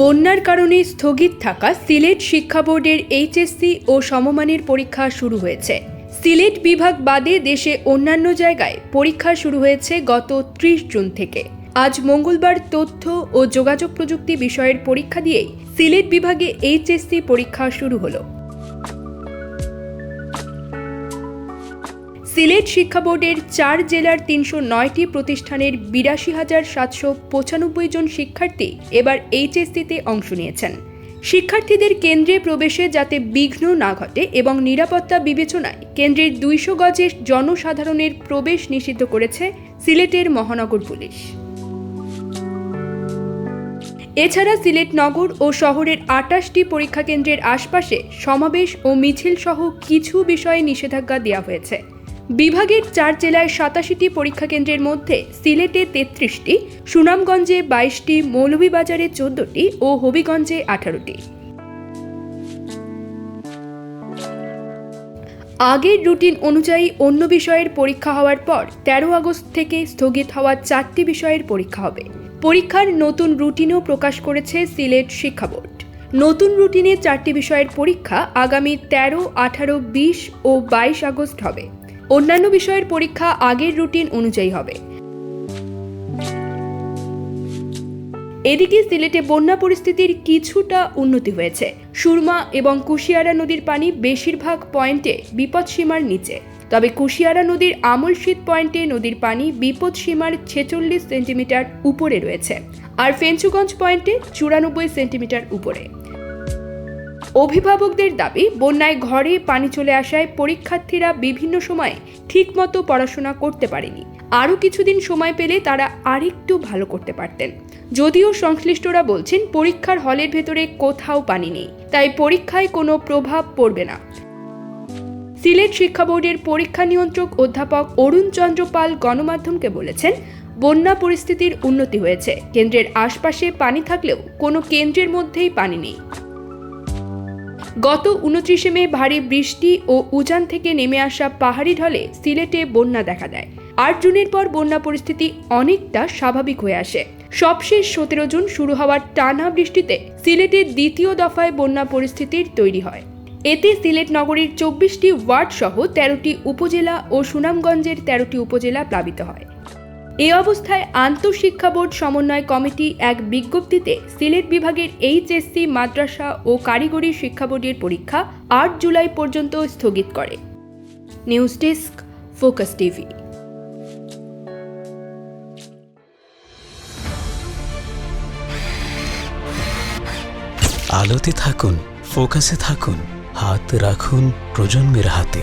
বন্যার কারণে স্থগিত থাকা সিলেট শিক্ষা বোর্ডের এইচএসসি ও সমমানের পরীক্ষা শুরু হয়েছে। সিলেট বিভাগ বাদে দেশে অন্যান্য জায়গায় পরীক্ষা শুরু হয়েছে গত ত্রিশ জুন থেকে। আজ মঙ্গলবার তথ্য ও যোগাযোগ প্রযুক্তি বিষয়ের পরীক্ষা দিয়েই সিলেট বিভাগে এইচএসসি পরীক্ষা শুরু হলো। সিলেট শিক্ষা বোর্ডের চার জেলার তিনশো নয়টি প্রতিষ্ঠানের বিরাশি হাজার সাতশো পঁচানব্বই জন শিক্ষার্থী এবার এইচএসসিতে অংশ নিয়েছেন। শিক্ষার্থীদের কেন্দ্রে প্রবেশে যাতে বিঘ্ন না ঘটে এবং নিরাপত্তা বিবেচনায় কেন্দ্রের দুইশো গজের জনসাধারণের প্রবেশ নিষিদ্ধ করেছে সিলেটের মহানগর পুলিশ। এছাড়া সিলেট নগর ও শহরের আটাশটি পরীক্ষা কেন্দ্রের আশপাশে সমাবেশ ও মিছিল সহ কিছু বিষয়ে নিষেধাজ্ঞা দেওয়া হয়েছে। বিভাগের চার জেলায় সাতাশিটি পরীক্ষা কেন্দ্রের মধ্যে সিলেটে তেত্রিশটি, সুনামগঞ্জে বাইশটি, মৌলভীবাজারে চোদ্দটি ও হবিগঞ্জে আঠারোটি। আগের রুটিন অনুযায়ী অন্য বিষয়ের পরীক্ষা হওয়ার পর তেরো আগস্ট থেকে স্থগিত হওয়া চারটি বিষয়ের পরীক্ষা হবে। পরীক্ষার নতুন রুটিনও প্রকাশ করেছে সিলেট শিক্ষা বোর্ড। নতুন রুটিনে চারটি বিষয়ের পরীক্ষা আগামী তেরো, আঠারো, বিশ ও বাইশ আগস্ট হবে। অন্যান্য বিষয়ের পরীক্ষা আগের রুটিন অনুযায়ী হবে। এদিকে সিলেটে বন্যা পরিস্থিতির কিছুটা উন্নতি হয়েছে। সুরমা এবং কুশিয়ারা নদীর পানি বেশিরভাগ পয়েন্টে বিপদসীমার নিচে। তবে কুশিয়ারা নদীর আমল শীত পয়েন্টে নদীর পানি বিপদসীমার ছেচল্লিশ সেন্টিমিটার উপরে রয়েছে। আর ফেঞ্চুগঞ্জ পয়েন্টে চুরানব্বই সেন্টিমিটার উপরে। অভিভাবকদের দাবি, বন্যায় ঘরে পানি চলে আসায় পরীক্ষার্থীরা বিভিন্ন সময়ে ঠিকমতো পড়াশোনা করতে পারেনি। আরও কিছুদিন সময় পেলে তারা আরেকটু ভালো করতে পারতেন। যদিও সংশ্লিষ্টরা বলছেন, পরীক্ষার হলের ভেতরে কোথাও পানি নেই, তাই পরীক্ষায় কোনো প্রভাব পড়বে না। সিলেট শিক্ষা বোর্ডের পরীক্ষা নিয়ন্ত্রক অধ্যাপক অরুণ চন্দ্র পাল গণমাধ্যমকে বলেছেন, বন্যা পরিস্থিতির উন্নতি হয়েছে। কেন্দ্রের আশপাশে পানি থাকলেও কোনো কেন্দ্রের মধ্যেই পানি নেই। গত উনত্রিশে মে ভারী বৃষ্টি ও উজান থেকে নেমে আসা পাহাড়ি ঢলে সিলেটে বন্যা দেখা দেয়। আট জুনের পর বন্যা পরিস্থিতি অনেকটা স্বাভাবিক হয়ে আসে। সবশেষ সতেরো জুন শুরু হওয়ার টানা বৃষ্টিতে সিলেটের দ্বিতীয় দফায় বন্যা পরিস্থিতির তৈরি হয়। এতে সিলেট নগরীর চব্বিশটি ওয়ার্ড সহ তেরোটি উপজেলা ও সুনামগঞ্জের তেরোটি উপজেলা প্লাবিত হয়। এ অবস্থায় আন্তঃশিক্ষা বোর্ড সমন্বয় কমিটি এক বিজ্ঞপ্তিতে সিলেট বিভাগের এইচএসসি, মাদ্রাসা ও কারিগরি শিক্ষা বোর্ডের পরীক্ষা আট জুলাই পর্যন্ত স্থগিত করে। News desk, focus TV. আলোতে থাকুন, ফোকাসে থাকুন, হাত রাখুন প্রজন্মের হাতে।